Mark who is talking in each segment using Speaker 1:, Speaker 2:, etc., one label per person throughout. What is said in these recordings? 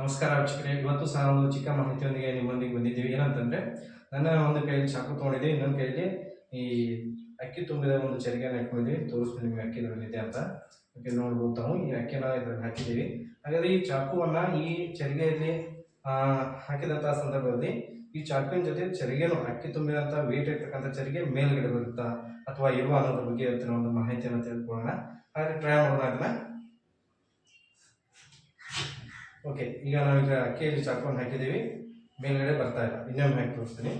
Speaker 1: ನಮಸ್ಕಾರ ವೀಕ್ಷಕರೇ. ಇವತ್ತು ಸಹ ಒಂದು ಚಿಕ್ಕ ಮಾಹಿತಿಯೊಂದಿಗೆ ನಿಮ್ಮೊಂದಿಗೆ ಬಂದಿದ್ದೀವಿ. ಏನಂತಂದ್ರೆ, ನನ್ನ ಒಂದು ಕೈಯಲ್ಲಿ ಚಾಕು ತೊಗೊಂಡಿದ್ದೀವಿ ಇನ್ನೊಂದು ಕೈಯಲ್ಲಿ ಈ ಅಕ್ಕಿ ತುಂಬಿದ ಒಂದು ಚರಿಗೆಯನ್ನು ಇಟ್ಕೊಂಡಿದ್ದೀವಿ ತೋರಿಸ್ತೀನಿ ನಿಮಗೆ ಅಕ್ಕಿ ಇದರಲ್ಲಿದೆ ಅಂತ. ಓಕೆ, ನೋಡ್ಬೋದು ತಾವು. ಈ ಅಕ್ಕಿನ ಇದರಲ್ಲಿ ಹಾಕಿದ್ದೀವಿ. ಹಾಗಾದ್ರೆ ಈ ಚಾಕುವನ್ನ ಈ ಚರಿಗೆಯಲ್ಲಿ ಹಾಕಿದಂಥ ಸಂದರ್ಭದಲ್ಲಿ ಈ ಚಾಕುವಿನ ಜೊತೆ ಚರಿಗೆನು ಅಕ್ಕಿ ತುಂಬಿದಂಥ ವೇಟ್ ಇರ್ತಕ್ಕಂಥ ಚರಿಗೆ ಮೇಲ್ಗಡೆ ಬರುತ್ತಾ ಅಥವಾ ಇರುವ ಅನ್ನೋದ್ರ ಬಗ್ಗೆ ಇವತ್ತಿನ ಒಂದು ಮಾಹಿತಿಯನ್ನು ತೆಗೆದುಕೊಳ್ಳೋಣ ಹಾಗೆ ಟ್ರೈ ಮಾಡೋಣ ಓಕೆ ಈಗ ನಾವೀಗ ಅಕ್ಕಿಯಲ್ಲಿ ಚಾಕುವನ್ನು ಹಾಕಿದ್ದೀವಿ. ಮೇಲ್ಗಡೆ ಬರ್ತಾ ಇಲ್ಲ. ಇನ್ನೊಮ್ಮೆ ಹಾಕಿ ತೋರಿಸ್ತೀನಿ.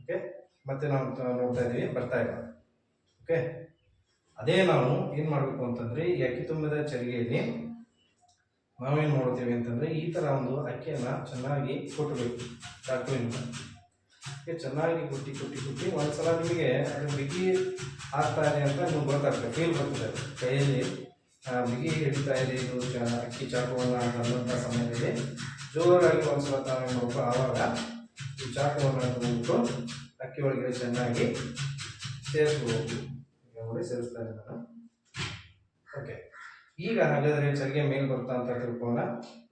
Speaker 1: ಓಕೆ ಮತ್ತೆ ನಾವು ನೋಡ್ತಾ ಇದ್ದೀವಿ. ಬರ್ತಾ ಇಲ್ಲ. ಓಕೆ ಅದೇ ನಾವು ಏನು ಮಾಡಬೇಕು ಅಂತಂದರೆ ಈ ಅಕ್ಕಿ ತುಂಬಿದ ಚರಿಗೆಯಲ್ಲಿ ನಾವೇನು ಮಾಡ್ತೀವಿ ಅಂತಂದರೆ ಈ ಥರ ಒಂದು ಅಕ್ಕಿಯನ್ನು ಚೆನ್ನಾಗಿ ಕೊಟ್ಟಬೇಕು ಚಾಕುವಿನಿಂದ ಚೆನ್ನಾಗಿ ಕುಟ್ಟಿ ಕುಟ್ಟಿ ಕುಟ್ಟಿ ಒಂದ್ಸಲ ನಿಮಗೆ ಅದು ಬಿಗಿ ಆಗ್ತಾ ಇದೆ ಅಂತ ನಿಮ್ಗೆ ಗೊತ್ತಾಗ್ತದೆ. ಫೀಲ್ ಬರ್ತದೆ ಕೈಯಲ್ಲಿ ಬಿಗಿ ಹಿಡಿತಾ ಇದೆ ಇದು ಚ- ಅಕ್ಕಿ ಚಾಕುವನ್ನು ತಂದಂಥ ಸಮಯದಲ್ಲಿ. ಜೋರಾಗಿ ಒಂದ್ಸಲ ತಾವು ಮಾಡಬೇಕು ಆವಾಗ ಈ ಚಾಕುವನ್ನು ತಗೊಂಡು ಅಕ್ಕಿ ಒಳಗಡೆ ಚೆನ್ನಾಗಿ ಸೇರಿಸ್ಬೋದು ನೋಡಿ, ಸೇರಿಸ್ತಾ ಇದ್ದೀನಿ ನಾನು. ಓಕೆ ಈಗ ಹಾಗಾದರೆ ಚರಿಗೆ ಮೇಲ್ ಬರ್ತಾ ಅಂತ ತಿಳ್ಕೋಣ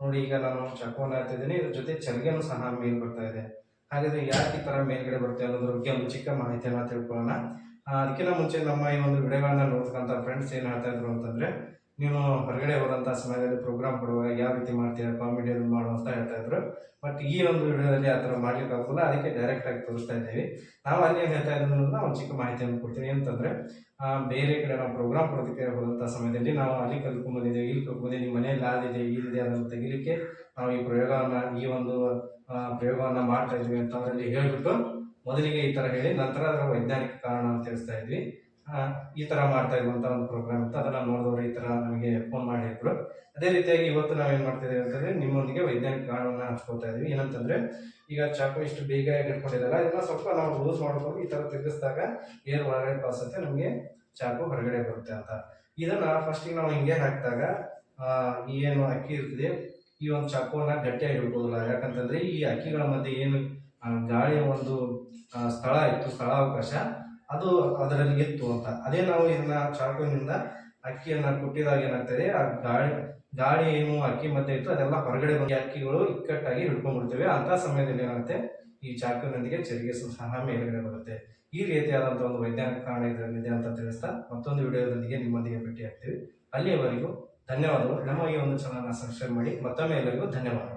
Speaker 1: ನೋಡಿ, ಈಗ ನಾನು ಚಾಕುವನ್ನು ಹಾಕ್ತಿದ್ದೀನಿ ಇದ್ರ ಜೊತೆ ಚರಿಗೆನೂ ಸಹ ಮೇಲ್ ಬರ್ತಾ ಇದೆ. ಹಾಗಾದರೆ ಯಾಕೆ ಈ ಥರ ಮೇಲ್ಗಡೆ ಬರುತ್ತೆ ಅನ್ನೋದ್ರ ಬಗ್ಗೆ ಒಂದು ಚಿಕ್ಕ ಮಾಹಿತಿಯನ್ನು ತಿಳ್ಕೊಳ್ಳೋಣ ಅದಕ್ಕಿಂತ ಮುಂಚೆ ನಮ್ಮ ಈ ಒಂದು ವಿಡಿಯೋಗಳನ್ನ ನೋಡ್ತಕ್ಕಂಥ ಫ್ರೆಂಡ್ಸ್ ಏನು ಹೇಳ್ತಾ ಇದ್ರು ಅಂತಂದ್ರೆ ನೀನು ಹೊರಗಡೆ ಹೋದಂಥ ಸಮಯದಲ್ಲಿ ಪ್ರೋಗ್ರಾಮ್ ಕೊಡುವಾಗ ಯಾವ ರೀತಿ ಮಾಡ್ತೀಯ ಕಾಮಿಡಿ ಅದು ಮಾಡು ಅಂತ ಹೇಳ್ತಾ ಇದ್ರು. ಬಟ್ ಈ ಒಂದು ವಿಡಿಯೋದಲ್ಲಿ ಆ ಥರ ಮಾಡ್ಲಿಕ್ಕೆ ಆಗೋಲ್ಲ ಅದಕ್ಕೆ ಡೈರೆಕ್ಟ್ ಆಗಿ ತೋರಿಸ್ತಾ ಇದ್ದೀವಿ. ನಾವು ಅಲ್ಲಿ ಹೇಳ್ತಾ ಅನ್ನೋದನ್ನ ಒಂದು ಚಿಕ್ಕ ಮಾಹಿತಿಯನ್ನು ಕೊಡ್ತೀನಿ. ಅಂತಂದರೆ ಬೇರೆ ಕಡೆ ನಾವು ಪ್ರೋಗ್ರಾಮ್ ಕೊಡೋದಕ್ಕೆ ಹೋದಂಥ ಸಮಯದಲ್ಲಿ ನಾವು ಅಲ್ಲಿ ಕಲ್ತ್ಕೊಂಡ್ಬಂದಿದ್ದೇವೆ ಇಲ್ಲಿ ಕಲ್ತ್ಕೊಂಡು ನಿಮ್ಮ ಮನೆಯಲ್ಲಿ ಆದಿದೆ ಇಲ್ಲಿದೆ ಅದನ್ನು ತೆಗಿಲಿಕ್ಕೆ ನಾವು ಈ ಪ್ರಯೋಗವನ್ನ, ಈ ಒಂದು ಪ್ರಯೋಗವನ್ನು ಮಾಡ್ತಾ ಇದ್ವಿ ಅಂತ ಅವರಲ್ಲಿ ಹೇಳ್ಬಿಟ್ಟು ಮೊದಲಿಗೆ ಈ ತರ ಹೇಳಿ, ನಂತರ ಅದರ ವೈಜ್ಞಾನಿಕ ಕಾರಣ ಅಂತ ತಿಳಿಸ್ತಾ ಇದ್ವಿ. ಈ ತರ ಮಾಡ್ತಾ ಇರುವಂತ ಒಂದು ಪ್ರೋಗ್ರಾಮ್ ಇತ್ತು. ಅದನ್ನ ನೋಡಿದವರು ಈ ತರ ನಮಗೆ ಫೋನ್ ಮಾಡಿದ್ರು. ಅದೇ ರೀತಿಯಾಗಿ ಇವತ್ತು ನಾವೇನ್ ಇದೀವಿ ಅಂತಂದ್ರೆ ನಿಮ್ಮೊಂದಿಗೆ ವೈಜ್ಞಾನಿಕ ಕಾರಣವನ್ನ ಹಂಚ್ಕೊಳ್ತಾ ಇದೀವಿ. ಏನಂತಂದ್ರೆ, ಈಗ ಚಾಕು ಇಷ್ಟು ಬೇಗ ಹಿಡ್ಕೊಂಡಿದ್ದಲ್ಲ ಇದನ್ನ ಸ್ವಲ್ಪ ನಾವು ಲೂಸ್ ಮಾಡ್ಕೊಂಡು ಈ ತರ ತಿರುಗಿಸಿದಾಗ ಏರ್ ಒಳಗಡೆ ಪಾಸತ್ತೆ ನಮಗೆ ಚಾಕು ಹೊರಗಡೆ ಬರುತ್ತೆ ಅಂತ. ಇದನ್ನ ಫಸ್ಟಿಗೆ ನಾವು ಹಿಂಗೆ ಹಾಕಿದಾಗ ಏನು ಅಕ್ಕಿ ಇರ್ತದೆ, ಈ ಒಂದು ಚಾಕುವನ್ನ ಗಟ್ಟಿಯಾಗಿ ಇಡ್ಬೋದಲ್ಲ ಯಾಕಂತಂದ್ರೆ ಈ ಅಕ್ಕಿಗಳ ಮಧ್ಯೆ ಏನು ಗಾಳಿಯ ಒಂದು ಸ್ಥಳ ಇತ್ತು, ಸ್ಥಳಾವಕಾಶ ಅದು ಅದರಲ್ಲಿ ಇತ್ತು ಅಂತ. ಅದೇ ನಾವು ಇದನ್ನ ಚಾಕುವಿನಿಂದ ಅಕ್ಕಿಯನ್ನ ಕುಟ್ಟಿದಾಗ ಏನಾಗ್ತದೆ? ಆ ಗಾಳಿ ಗಾಳಿ ಏನು ಅಕ್ಕಿ ಮಧ್ಯೆ ಇತ್ತು ಅದೆಲ್ಲ ಹೊರಗಡೆ ಬಂದು ಅಕ್ಕಿಗಳು ಇಕ್ಕಟ್ಟಾಗಿ ಹಿಡ್ಕೊಂಡ್ಬಿಡ್ತೇವೆ. ಅಂತ ಸಮಯದಲ್ಲಿ ಏನಾಗುತ್ತೆ? ಈ ಚಾಕುವಿನೊಂದಿಗೆ ಚರಿಗೆ ಸಹ ಮೇಲ್ಗಡೆ ಬರುತ್ತೆ. ಈ ರೀತಿಯಾದಂತಹ ಒಂದು ವೈಜ್ಞಾನಿಕ ಕಾರಣ ಇದರಲ್ಲಿದೆ ಅಂತ ತಿಳಿಸ್ತಾ ಮತ್ತೊಂದು ವಿಡಿಯೋದೊಂದಿಗೆ ನಿಮ್ಮೊಂದಿಗೆ ಭೇಟಿ ಆಗ್ತೀವಿ. ಅಲ್ಲಿಯವರೆಗೂ ಧನ್ಯವಾದಗಳು. ನಮ್ಮ ಈ ಒಂದು ಚಾನಲ್ನ ಸಬ್ಸ್ಕ್ರೈಬ್ ಮಾಡಿ ಮತ್ತೊಮ್ಮೆ ಎಲ್ಲರಿಗೂ ಧನ್ಯವಾದ